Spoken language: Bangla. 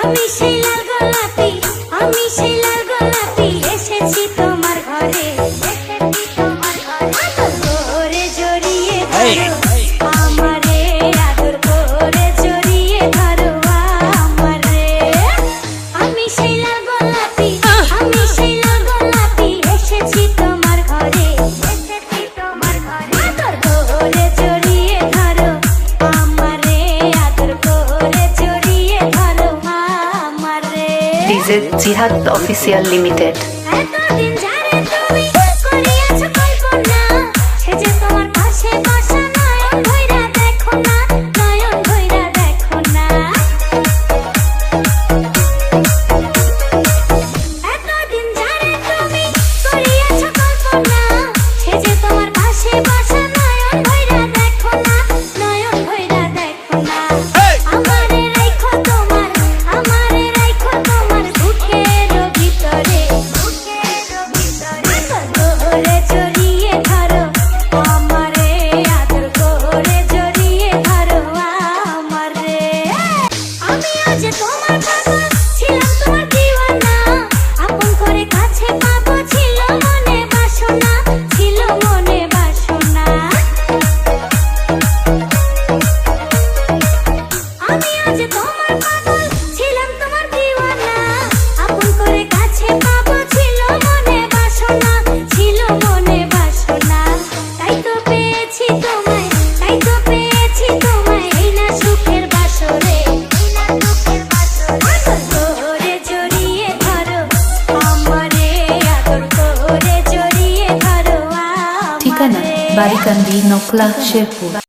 আমি সেই লাল গোলাপি আমি সেই লাল গোলাপি এসেছি তোমার ঘরে এসেছি তোমার ঘরে। জড়িয়ে ডিজে জিহাদ official limited Oh my god! Barikan Dino Clark Sherwood.